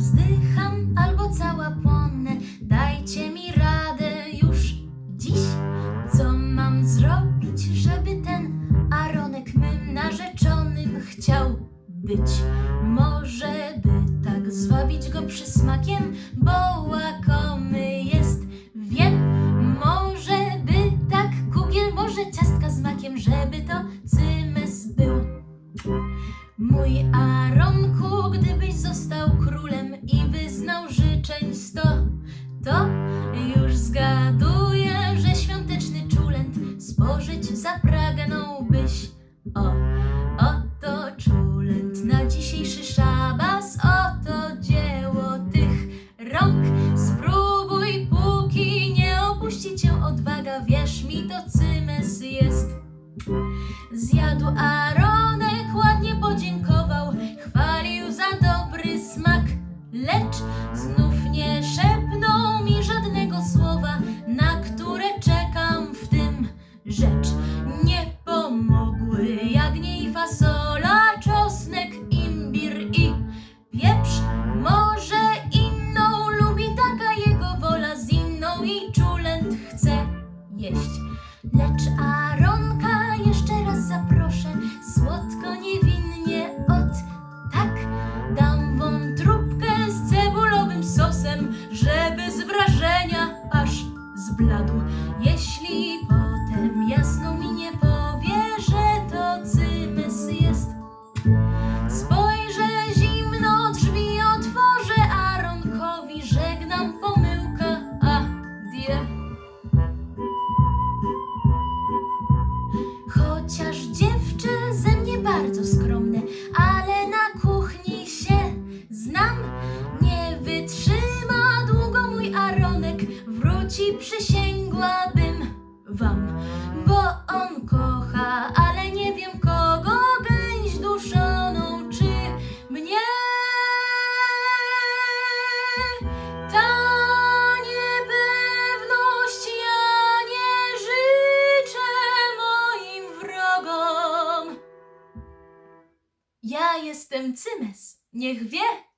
wzdycham albo cała płonę. Dajcie mi radę już dziś, co mam zrobić, żeby ten Aronek mym narzeczonym chciał być. Może by tak zwabić go przysmakiem, bo łakomy jest, wiem. Może by tak kugiel, może ciastka z makiem, żeby to cymes był. Mój Aronek królem i wyznał życzeń sto, to już zgaduję, że świąteczny czulent spożyć zapragnąłbyś. O, oto czulent na dzisiejszy szabas, oto dzieło tych rąk. Spróbuj, póki nie opuści cię odwaga, wierz mi, to cymes jest. Zjadł Aaron. Rzecz. Nie pomogły jagniej fasola, czosnek, imbir i pieprz. Może inną lubi taka jego wola, z inną jej czulent chce jeść. Lecz Aronka jeszcze raz zaproszę, słodko, niewinnie, od tak dam wątróbkę z cebulowym sosem, żeby z wrażenia aż zbladł. Chociaż dziewczę ze mnie bardzo skromne, ale na kuchni się znam. Nie wytrzyma długo mój Aronek, wróci przysięgłabym wam, bo on kocha, ale nie wiem kogo, gęś duszoną czy mnie. Ja jestem Cymes, niech wie.